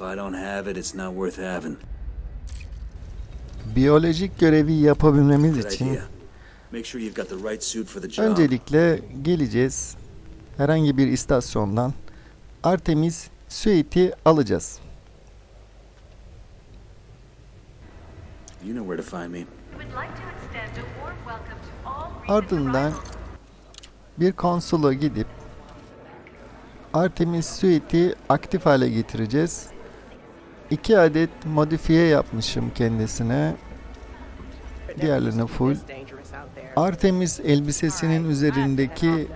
If I don't have it, it's not worth having. Biyolojik görevi yapabilmemiz için öncelikle geleceğiz. Herhangi bir istasyondan Artemis suite'i alacağız. You know where to find me. Would like to extend a warm welcome to all recent Ardından bir konsola gidip Artemis Suite'i aktif hale getireceğiz. İki adet modifiye yapmışım kendisine. Diğerlerine full. Artemis elbisesinin üzerindeki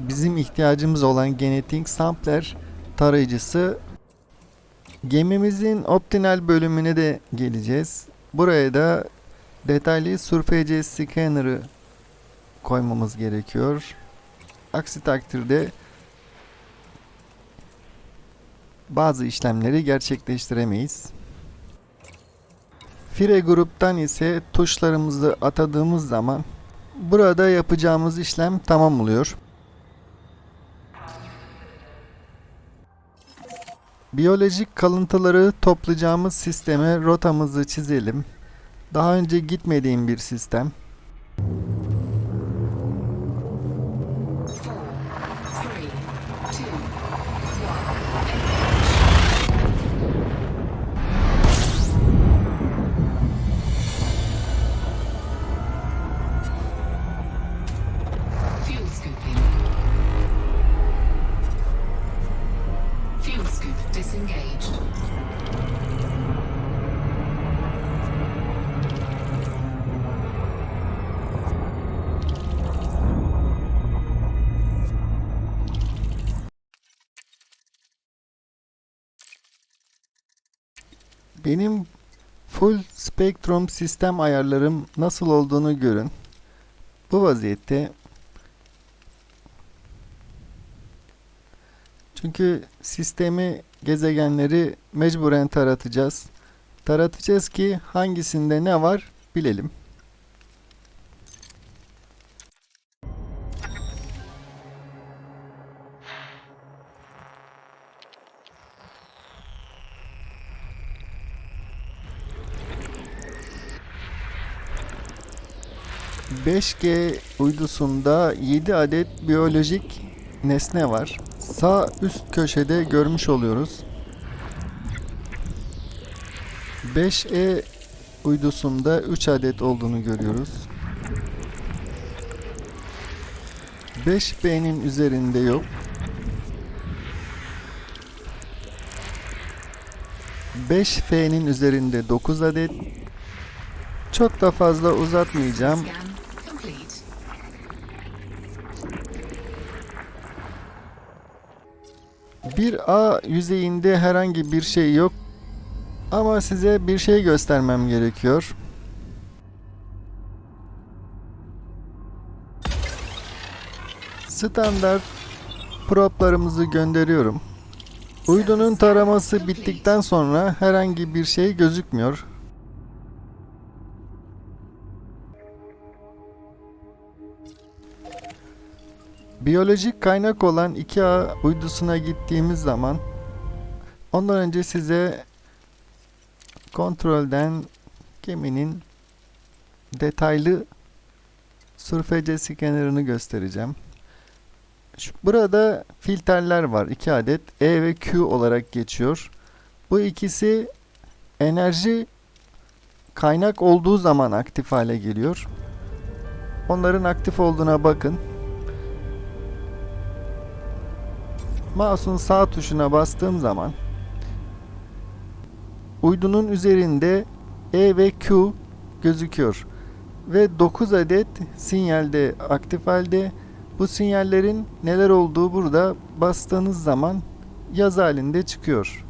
bizim ihtiyacımız olan genetik sampler tarayıcısı gemimizin optinal bölümüne de geleceğiz. Buraya da detaylı Surface Scanner'ı koymamız gerekiyor. Aksi takdirde bazı işlemleri gerçekleştiremeyiz. Fire gruptan ise tuşlarımızı atadığımız zaman burada yapacağımız işlem tamam oluyor. Biyolojik kalıntıları toplayacağımız sisteme rotamızı çizelim. Daha önce gitmediğim bir sistem. Benim full spektrum sistem ayarlarım nasıl olduğunu görün. Bu vaziyette çünkü sistemi gezegenleri mecburen taratacağız. Taratacağız ki hangisinde ne var bilelim. ...5G uydusunda 7 adet biyolojik nesne var. Sağ üst köşede görmüş oluyoruz. 5E uydusunda 3 adet olduğunu görüyoruz. 5B'nin üzerinde yok. 5F'nin üzerinde 9 adet. Çok da fazla uzatmayacağım. 1A yüzeyinde herhangi bir şey yok. Ama size bir şey göstermem gerekiyor. Standart proplarımızı gönderiyorum. Uydunun taraması bittikten sonra herhangi bir şey gözükmüyor. Biyolojik kaynak olan 2A uydusuna gittiğimiz zaman ondan önce size kontrolden geminin detaylı surface scanner'ını göstereceğim. Şu, burada filtreler var. 2 adet E ve Q olarak geçiyor. Bu ikisi enerji kaynak olduğu zaman aktif hale geliyor. Onların aktif olduğuna bakın. Mouse'un sağ tuşuna bastığım zaman uydunun üzerinde E ve Q gözüküyor. Ve 9 adet sinyalde aktif halde. Bu sinyallerin neler olduğu burada bastığınız zaman yaz halinde çıkıyor.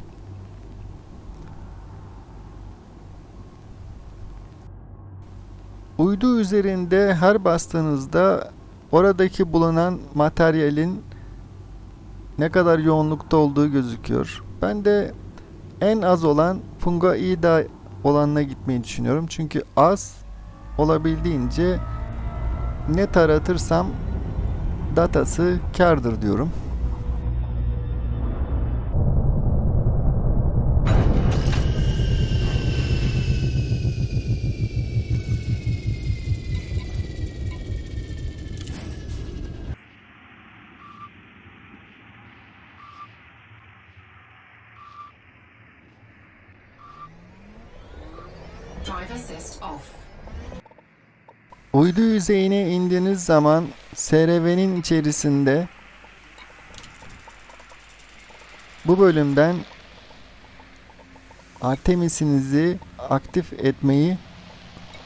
Uydu üzerinde her bastığınızda oradaki bulunan materyalin ne kadar yoğunlukta olduğu gözüküyor. Ben de en az olan Funga Ida olanına gitmeyi düşünüyorum. Çünkü az olabildiğince ne taratırsam datası kardır diyorum. Uydu yüzeyine indiğiniz zaman SRV'nin içerisinde bu bölümden Artemis'inizi aktif etmeyi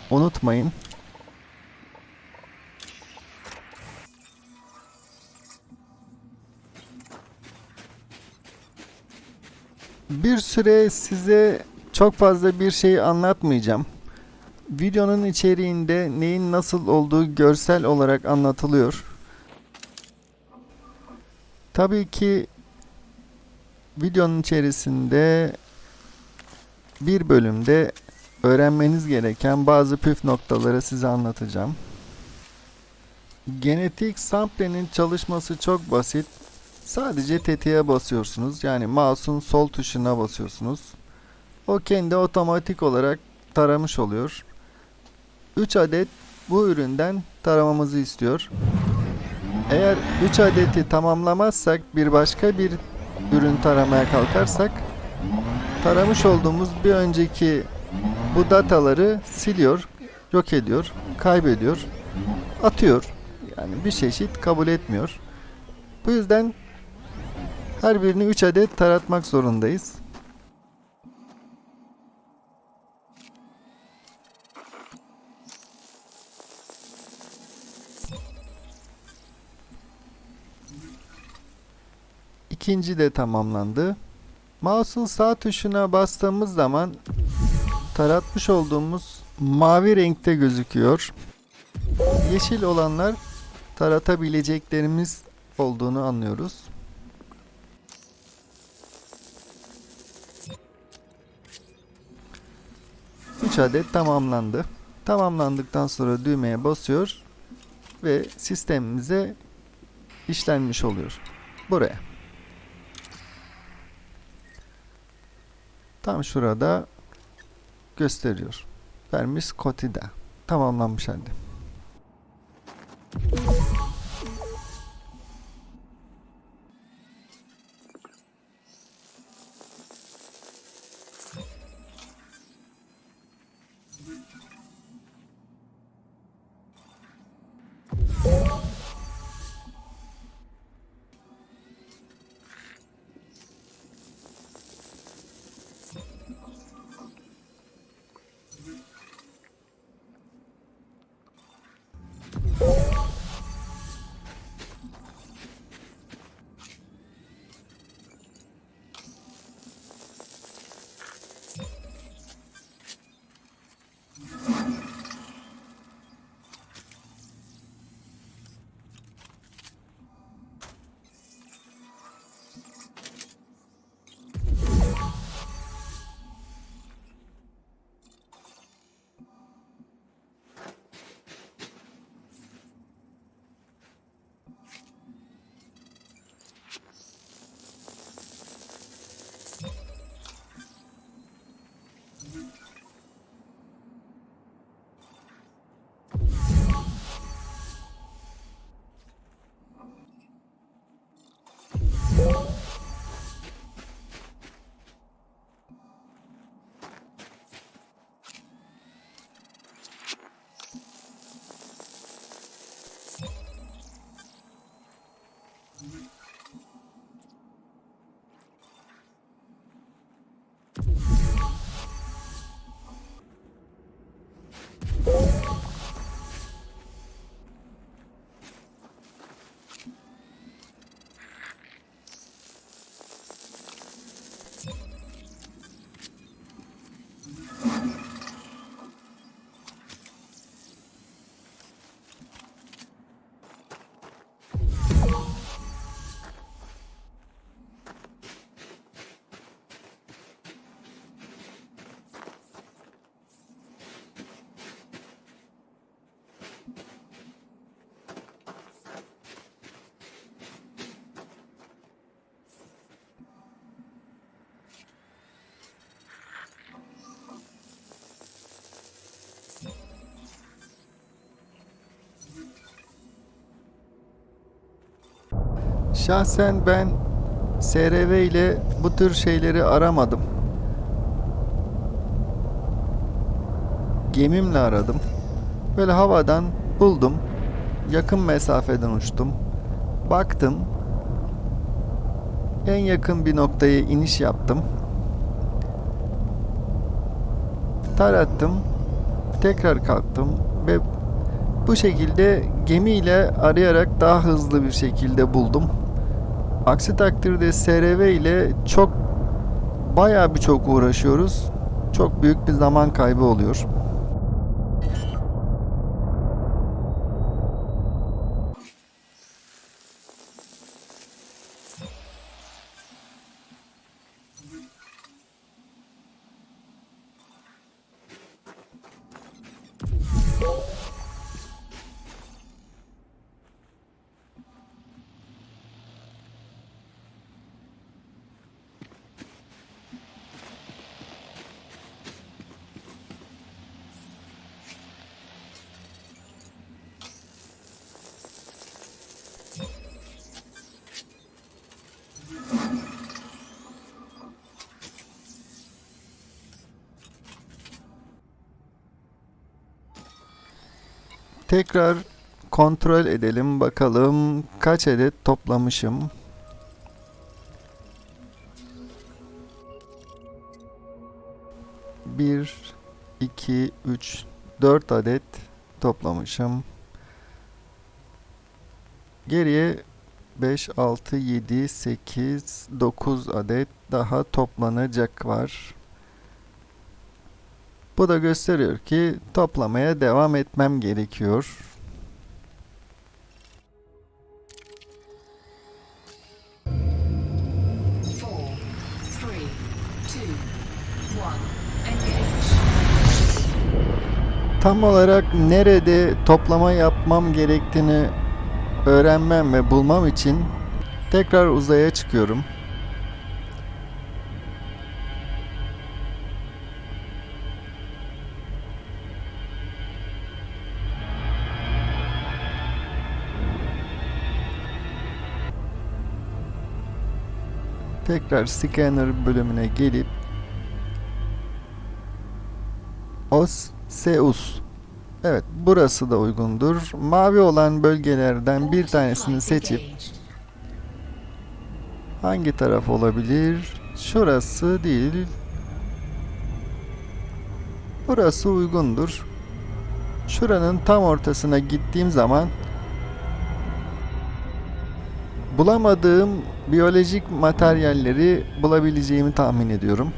unutmayın. Bir süre size çok fazla bir şey anlatmayacağım. Videonun içeriğinde neyin nasıl olduğu görsel olarak anlatılıyor. Tabii ki videonun içerisinde bir bölümde öğrenmeniz gereken bazı püf noktaları size anlatacağım. Genetik samplenin çalışması çok basit. Sadece tetiğe basıyorsunuz. Yani mouse'un sol tuşuna basıyorsunuz. O kendi otomatik olarak taramış oluyor. 3 adet bu üründen taramamızı istiyor. Eğer 3 adeti tamamlamazsak bir başka bir ürün taramaya kalkarsak taramış olduğumuz bir önceki bu dataları siliyor, yok ediyor, kaybediyor, atıyor. Yani bir çeşit kabul etmiyor. Bu yüzden her birini 3 adet taratmak zorundayız. İkinci de tamamlandı. Mouse'un sağ tuşuna bastığımız zaman taratmış olduğumuz mavi renkte gözüküyor. Yeşil olanlar taratabileceklerimiz olduğunu anlıyoruz. Üç adet tamamlandı. Tamamlandıktan sonra düğmeye basıyor ve sistemimize işlenmiş oluyor. Buraya. Tam şurada gösteriyor. Vermiş Kotida. Tamamlanmış halde. Şahsen ben SRV ile bu tür şeyleri aramadım. gemimle aradım. Böyle havadan buldum. Yakın mesafeden uçtum. Baktım. En yakın bir noktaya iniş yaptım. Tarattım. Tekrar kalktım ve bu şekilde gemiyle arayarak daha hızlı bir şekilde buldum. Aksi takdirde SRV ile çok bayağı bir çok uğraşıyoruz. Çok büyük bir zaman kaybı oluyor. Tekrar kontrol edelim bakalım kaç adet toplamışım. Bir, iki, üç, dört adet toplamışım. Geriye 5, 6, 7, 8, 9 adet daha toplanacak var. Bu da gösteriyor ki toplamaya devam etmem gerekiyor. Tam olarak nerede toplama yapmam gerektiğini öğrenmem ve bulmam için tekrar uzaya çıkıyorum. Tekrar scanner bölümüne gelip Os Seus Evet, burası da uygundur. Mavi olan bölgelerden bir tanesini seçip hangi taraf olabilir? Şurası değil. Burası uygundur. Şuranın tam ortasına gittiğim zaman bulamadığım biyolojik materyalleri bulabileceğimi tahmin ediyorum.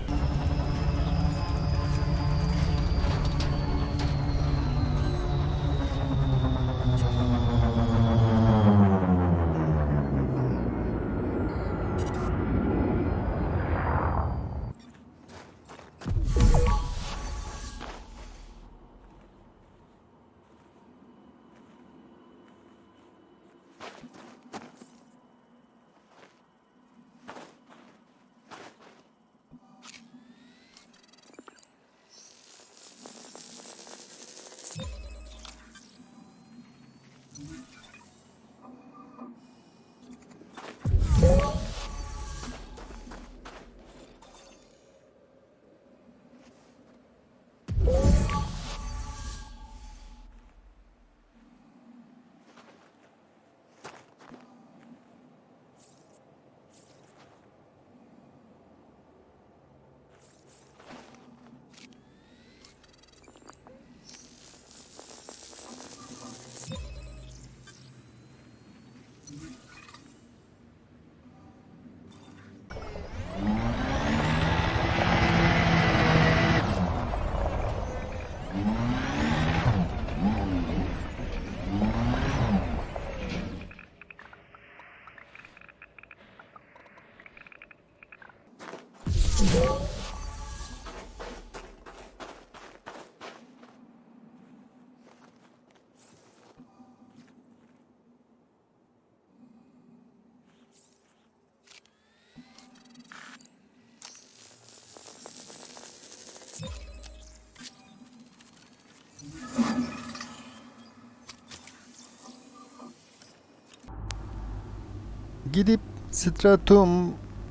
Gidip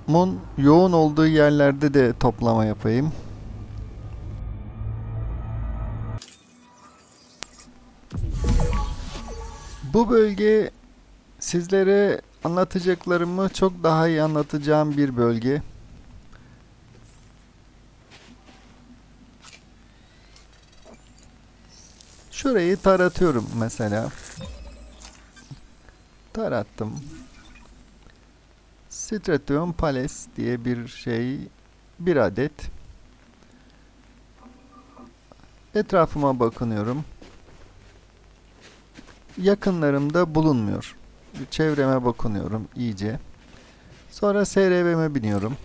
Mun yoğun olduğu yerlerde de toplama yapayım. Bu bölge sizlere anlatacaklarımı çok daha iyi anlatacağım bir bölge. Şurayı taratıyorum mesela. Tarattım. Stratium Palace diye bir şey bir adet. Etrafıma bakınıyorum. Yakınlarımda bulunmuyor. Çevreme bakınıyorum iyice. Sonra SRV'me biniyorum.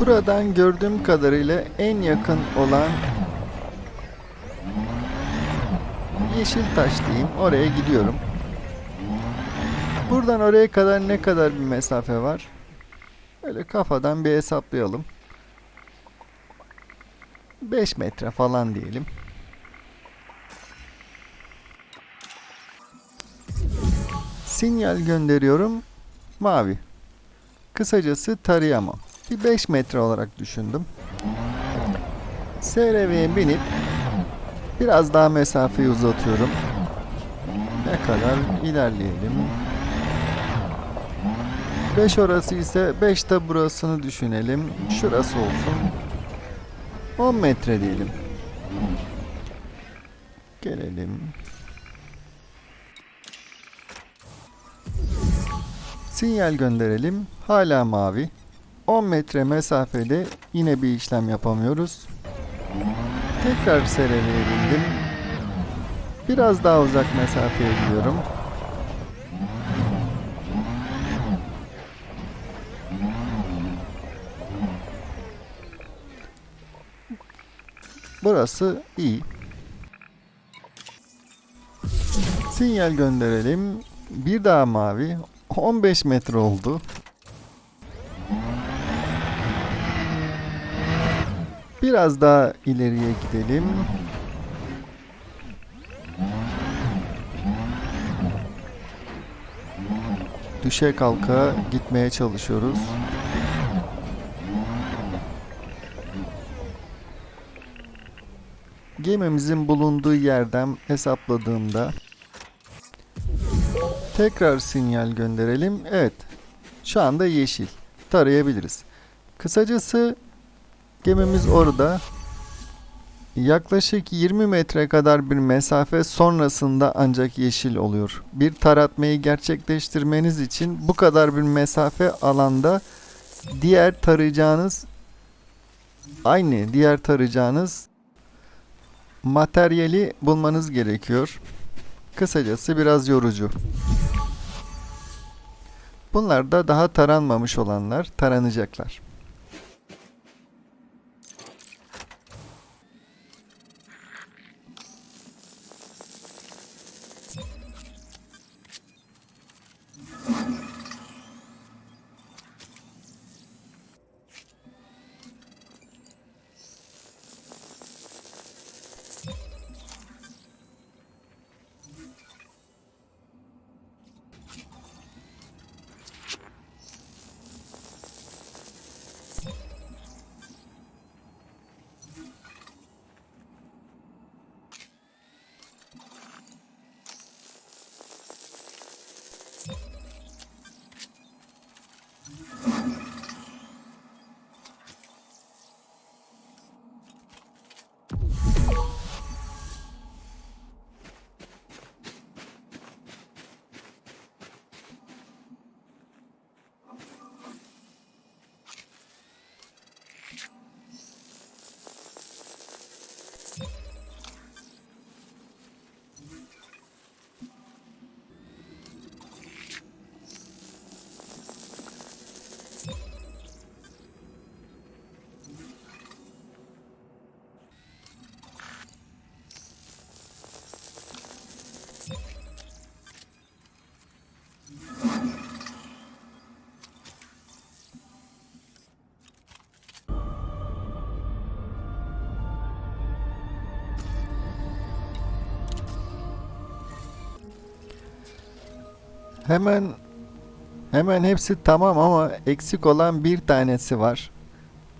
Buradan gördüğüm kadarıyla en yakın olan yeşil taş diyeyim. Oraya gidiyorum. Buradan oraya kadar ne kadar bir mesafe var? Öyle kafadan bir hesaplayalım. 5 metre falan diyelim. Sinyal gönderiyorum. Mavi. Kısacası tarayamam. Bir 5 metre olarak düşündüm. SRV'ye binip biraz daha mesafeyi uzatıyorum. Ne kadar ilerleyelim. 5 orası ise 5 de burasını düşünelim. Şurası olsun. 10 metre diyelim. Gelelim. Sinyal gönderelim. Hala mavi. 10 metre mesafede yine bir işlem yapamıyoruz. Tekrar SRV'ye bindim. Biraz daha uzak mesafeye gidiyorum. Burası iyi. Sinyal gönderelim. Bir daha mavi. 15 metre oldu. Biraz daha ileriye gidelim. Düşe kalka gitmeye çalışıyoruz. Gemimizin bulunduğu yerden hesapladığımda tekrar sinyal gönderelim. Evet. Şu anda yeşil. Tarayabiliriz. Kısacası gemimiz orada. Yaklaşık 20 metre kadar bir mesafe sonrasında ancak yeşil oluyor. Bir taratmayı gerçekleştirmeniz için bu kadar bir mesafe alanda diğer tarayacağınız aynı diğer tarayacağınız materyali bulmanız gerekiyor. Kısacası biraz yorucu. Bunlar da daha taranmamış olanlar taranacaklar. Hemen hemen hepsi tamam ama eksik olan bir tanesi var.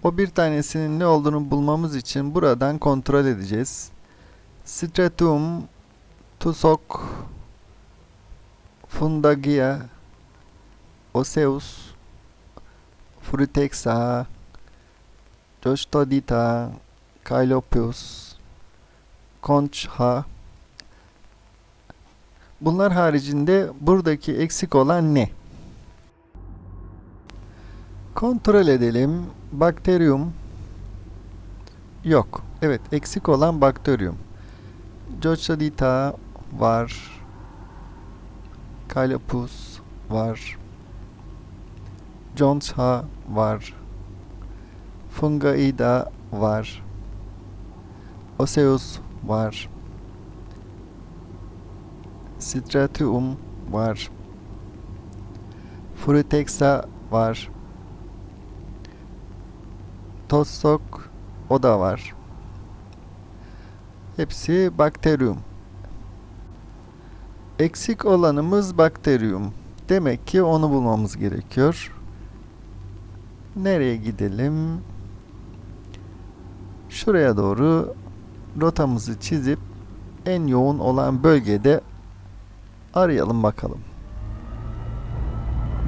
O bir tanesinin ne olduğunu bulmamız için buradan kontrol edeceğiz. Stratum Tusok Fundagia Oseus Frutexa Jostodita Kylopius Concha Bunlar haricinde buradaki eksik olan ne? Kontrol edelim. Bakterium yok. Evet, eksik olan bakterium. Jochadita var. Calopus var. Jonesha var. Fungaida var. Oseus var. Stratium var. Frutexa var. Tossok o da var. Hepsi bakterium. Eksik olanımız bakterium. Demek ki onu bulmamız gerekiyor. Nereye gidelim? Şuraya doğru rotamızı çizip en yoğun olan bölgede arayalım bakalım.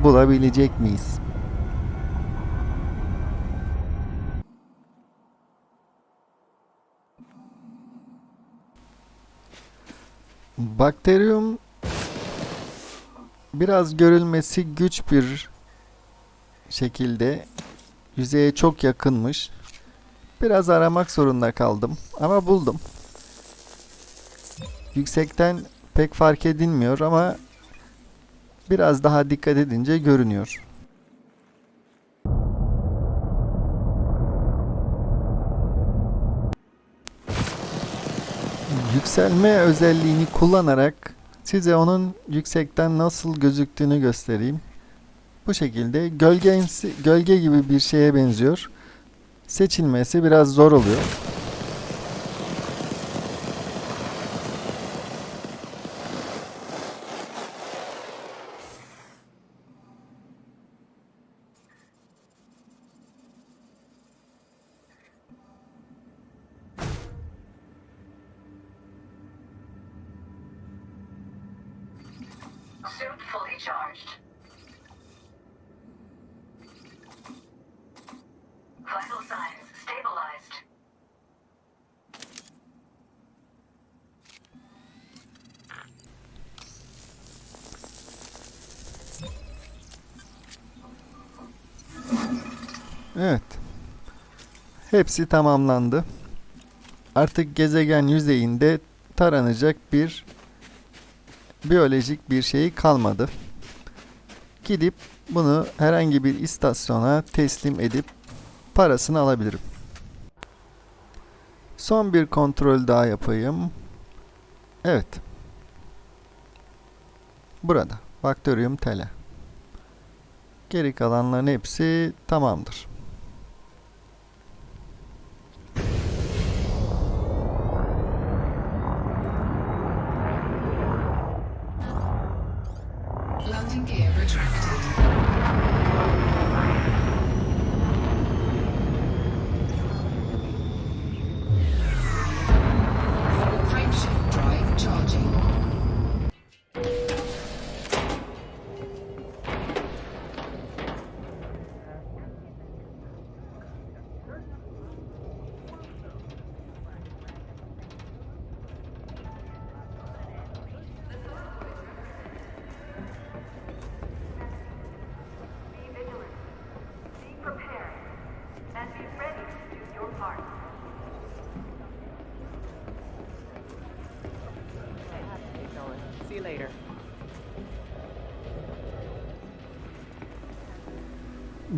Bulabilecek miyiz? Bakterium biraz görülmesi güç bir şekilde yüzeye çok yakınmış. Biraz aramak zorunda kaldım ama buldum. Yüksekten pek fark edilmiyor ama biraz daha dikkat edince görünüyor. Yükselme özelliğini kullanarak size onun yüksekten nasıl gözüktüğünü göstereyim. Bu şekilde gölgemsi, gölge gibi bir şeye benziyor. Seçilmesi biraz zor oluyor. Suit fully charged. Vital signs stabilized. Evet. Hepsi tamamlandı. Artık gezegen yüzeyinde taranacak bir biyolojik bir şey kalmadı. Gidip bunu herhangi bir istasyona teslim edip parasını alabilirim. Son bir kontrol daha yapayım. Evet. Burada. Bakterium tele. Geri kalanların hepsi tamamdır.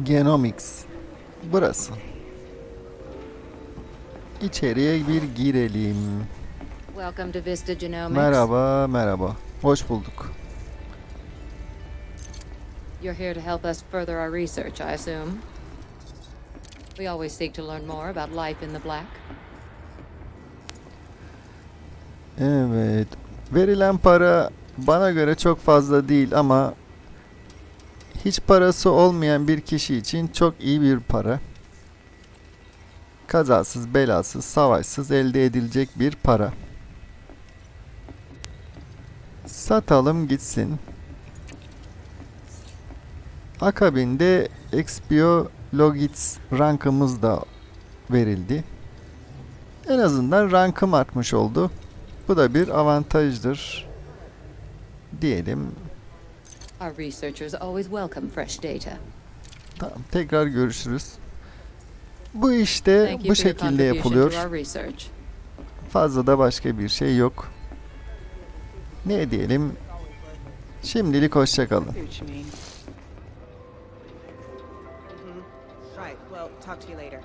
Genomics. Burası. İçeriye bir girelim. Welcome to Vista Genomics. Merhaba, merhaba. Hoş bulduk. You're here to help us further our research, I assume. We always seek to learn more about life in the black. Evet. Verilen para bana göre çok fazla değil ama hiç parası olmayan bir kişi için çok iyi bir para. Kazasız, belasız, savaşsız elde edilecek bir para. Satalım gitsin. Akabinde XPO Logits rankımız da verildi. En azından rankım artmış oldu. Bu da bir avantajdır. Diyelim. Our researchers always welcome fresh data. Tamam, tekrar görüşürüz. Bu işte Thank bu you for your şekilde contribution yapılıyor. to our research. Fazla da başka bir şey yok. Ne diyelim? Şimdilik hoşçakalın. Mhm. Right. Well, talk to you later.